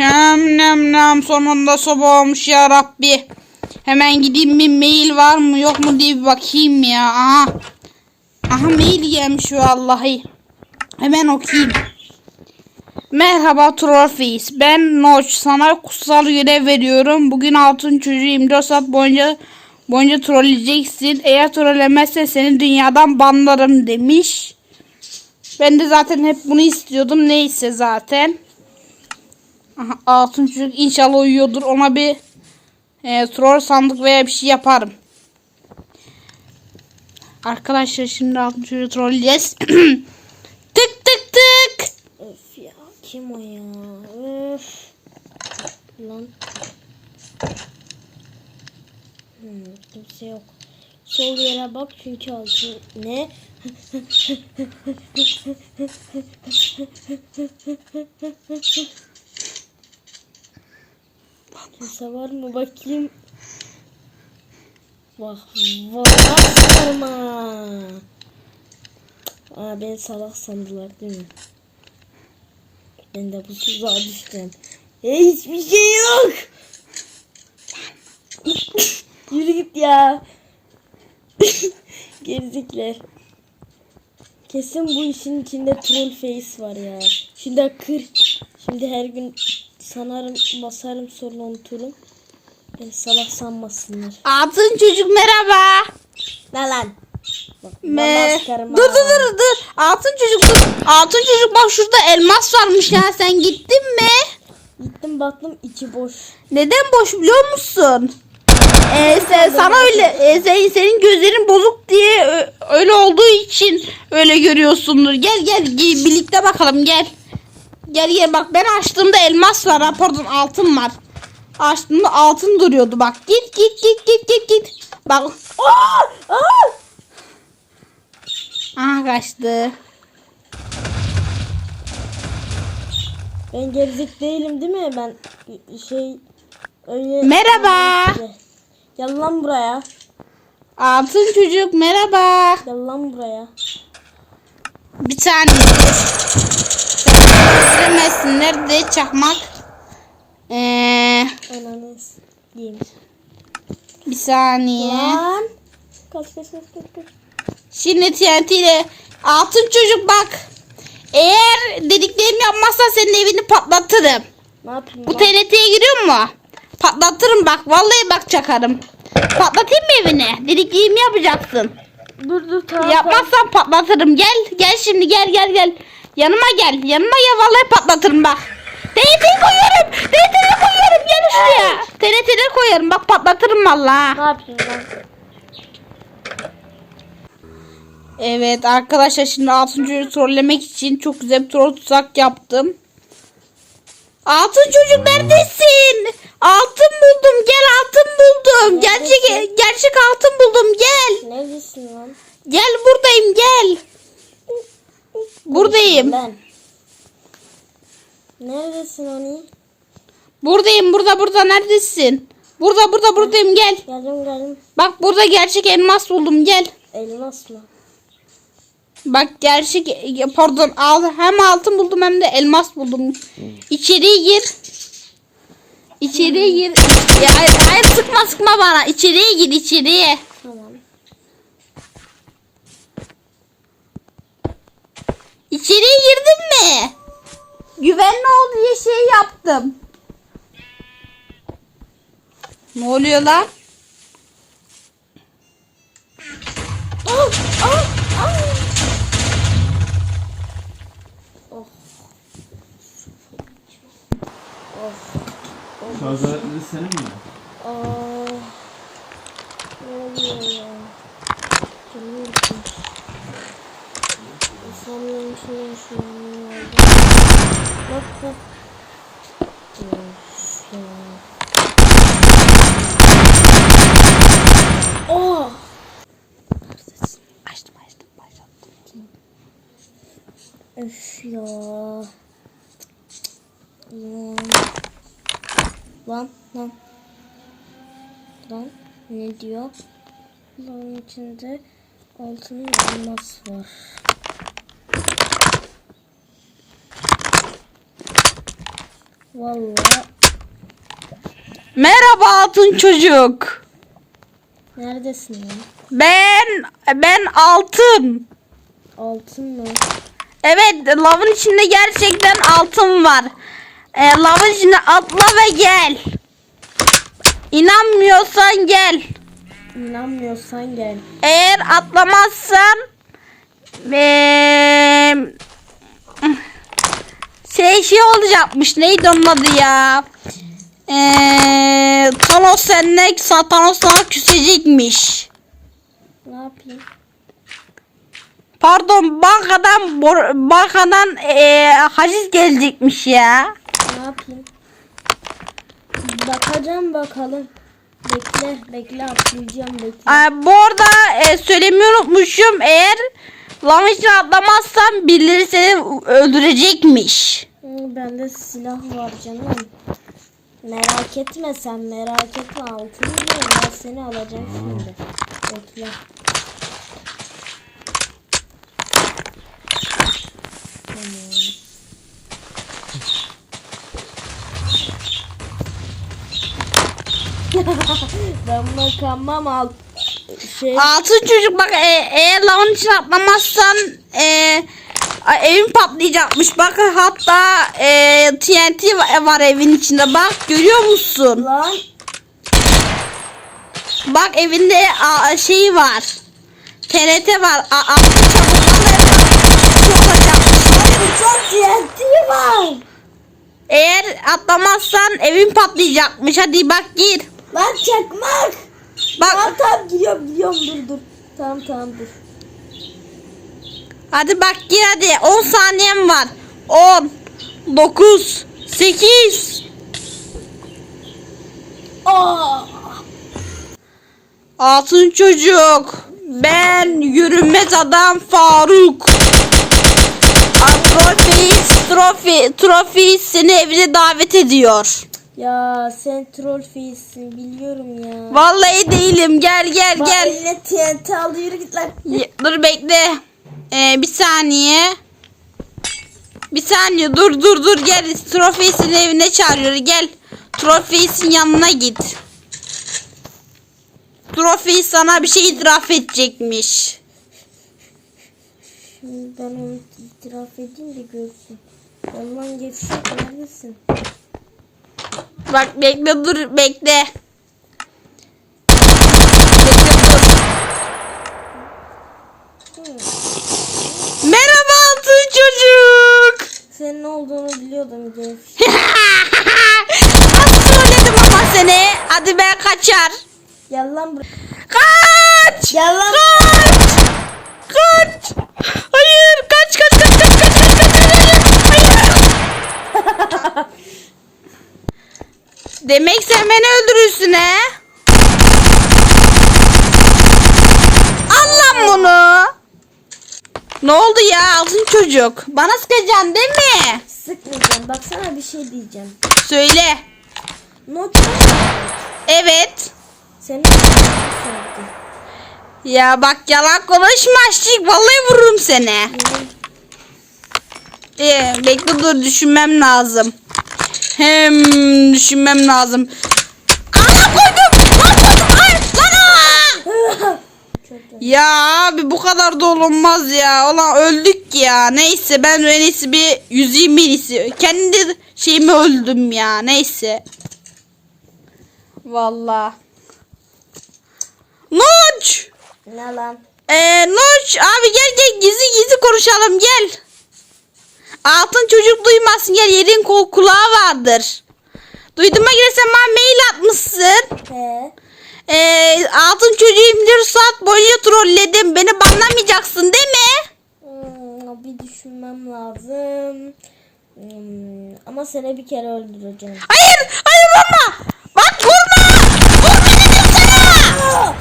akşam nem nem sonunda sabah olmuş ya Rabbi. Hemen gideyim bir mail var mı yok mu diye bir bakayım ya. Aha. Aha mail gelmiş vallahi. Hemen okuyayım. Merhaba Trophys. Ben Noç. Sana kutsal görev veriyorum. Bugün altın çocuğu 24 saat boyunca boyunca trolleyeceksin. Eğer trollemezse seni dünyadan banlarım demiş. Ben de zaten hep bunu istiyordum. Neyse zaten. Altın çocuk inşallah uyuyordur. Ona bir e, troll sandık veya bir şey yaparım. Arkadaşlar şimdi altın çocuğu trolleyeceğiz. tık tık tık. Öf ya kim o ya? Öf. Lan. Hmm, kimse yok. Sol yere bak çünkü altı ne? Kimse var mı bakayım? Vah vah sorma. Aa beni salak sandılar değil mi? Ben de bu tuzağa düştüm. E, hiçbir şey yok. Yürü git ya. Gerizikler. Kesin bu işin içinde troll face var ya. Şimdi kır. Şimdi her gün sanarım basarım sonra unuturum. Beni salak sanmasınlar. Altın çocuk merhaba. Ne lan? Bak, Me dur dur dur dur. Altın çocuk dur. Altın çocuk bak şurada elmas varmış ya. Sen gittin mi? Gittim baktım içi boş. Neden boş biliyor musun? Ee, sen, sana öyle e, sen, senin gözlerin bozuk diye öyle olduğu için öyle görüyorsundur. Gel gel birlikte bakalım gel. Gel bak ben açtığımda elmas var ha, pardon altın var. Açtığımda altın duruyordu bak. Git git git git git git. Bak. Aa! Aa! Aha kaçtı. Ben gerizek değilim değil mi? Ben şey öyle... Merhaba. Gel lan buraya. Altın çocuk merhaba. Gel lan buraya. Bir tane. Süremezsin. Nerede çakmak? Ee, Ananı diyeyim. bir saniye. Lan. Kaç kaç kaç kaç kaç. Şimdi TNT ile altın çocuk bak. Eğer dediklerimi yapmazsan senin evini patlatırım. Ne yapayım Bu lan? TNT'ye giriyor mu? Patlatırım bak. Vallahi bak çakarım. Patlatayım mı evini? Dediklerimi yapacaksın. Dur dur tamam. Yapmazsan patlatırım. Gel. Gel şimdi gel gel gel. Yanıma gel. Yanıma gel vallahi patlatırım bak. TNT'yi koyuyorum. TNT'yi koyuyorum. Gel şuraya. TNT'yi koyarım. Bak patlatırım vallahi. Ne yapayım lan? Evet arkadaşlar şimdi altıncıyı trollemek için çok güzel bir troll tuzak yaptım. Altın çocuk neredesin? Altın buldum. Gel altın buldum. Gerçek gerçek altın buldum. Gel. Neredesin lan? Gel buradayım gel. Buradayım. Ben. Neredesin hani? Buradayım burada neredesin? Burada burada buradayım gel. Geldim geldim. Bak burada gerçek elmas buldum gel. Elmas mı? Bak gerçek pardon al hem altın buldum hem de elmas buldum. İçeriye gir. İçeriye gir. Ya, hayır, hayır sıkma sıkma bana. İçeriye gir içeriye. Tamam. İçeriye girdin mi? Güvenli ol diye şey yaptım. Ne oluyor lan? Oh, oh, oh. Oh. Oh. Şarj aletleri senin mi? Aa, ne oluyor ya? Canım gitmiş. İnsanların içine şu an ne oldu? Bak bak. Öf ya. Lan. Lan lan. Lan ne diyor? Lan içinde altın elmas var. Vallahi Merhaba altın çocuk. neredesin ya? Ben ben altın. Altın mı? Evet lavın içinde gerçekten altın var. E, lavın içine atla ve gel. İnanmıyorsan gel. İnanmıyorsan gel. Eğer atlamazsan eee, şey şey olacakmış. Neydi onun adı ya? Eee Thanos seninle Thanos sana küsecekmiş. Ne yapayım? Pardon bankadan bankadan eee haciz gelecekmiş ya. Ne yapayım? Bakacağım bakalım. Bekle, bekle atlayacağım bekle. Ee, bu arada e, söylemeyi unutmuşum. Eğer lavın içine atlamazsan birileri seni öldürecekmiş. Bende silah var canım. Merak etme sen merak etme altın diyorum ben seni alacağım şimdi. Bekle. Tamam. ben buna kanmam alt şey Altın çocuk bak e, eğer lavın içine atlamazsan e, evin patlayacakmış. Bak hatta e, TNT va- var evin içinde bak görüyor musun? lan Bak evinde a, şey var. TNT var. A, olacakmış. çok TNT var. Eğer atlamazsan evin patlayacakmış. Hadi bak gir. Lan çakmak. Bak Tamam tamam gidiyorum gidiyorum dur dur. Tamam tamam dur. hadi bak gir hadi. 10 saniyem var. 10 9 8 Aa! Altın çocuk. Ben yürümez adam Faruk. Trofi, trofi, trofi seni evine davet ediyor. Ya sen troll face'sin biliyorum ya. Vallahi değilim. Gel gel Bak gel. eline TNT aldı yürü git lan. Y- Dur bekle. Ee, bir saniye. Bir saniye dur dur dur gel. Trofisin evine çağırıyor. Gel. Trofisin yanına git. Trofi sana bir şey itiraf edecekmiş. Şimdi ben onu itiraf edeyim de görsün. Ondan geçecek neredesin? Bak bekle dur bekle. Bekle dur. Merhaba altın çocuk. Senin ne olduğunu biliyordum Gevş. Nasıl söyledim ama seni? Hadi ben kaçar. Gel lan buraya. Kaç! Gel lan. Kaç! Kaç! Hayır! Kaç kaç kaç kaç kaç kaç kaç hayır! Hayır! Demek sen beni öldürürsün he? Al lan bunu. Ne oldu ya altın çocuk? Bana sıkacaksın değil mi? Sıkmayacağım. Baksana bir şey diyeceğim. Söyle. Not Evet. Senin sordu. Ya bak yalan konuşma aşçık. Vallahi vururum seni. Ee, bekle dur düşünmem lazım. Hem düşünmem lazım. Ana koydum. Lan koydum. Ay, lan Ya abi bu kadar da olmaz ya. Ulan öldük ya. Neyse ben en iyisi bir 120 iyisi. Kendi şeyimi öldüm ya. Neyse. Vallahi. Noç. Ne lan? Ee, Noç abi gel gel gizli gizli konuşalım gel. Altın çocuk duymazsın gel yerin kol kulağı vardır. Duyduğuma göre sen bana mail atmışsın. He. Ee, altın çocuğu 24 saat boyunca trolledim. Beni banlamayacaksın değil mi? Hmm, bir düşünmem lazım. Hmm, ama seni bir kere öldüreceğim. Hayır! Hayır ama! Bak vurma! Vurma dedim sana!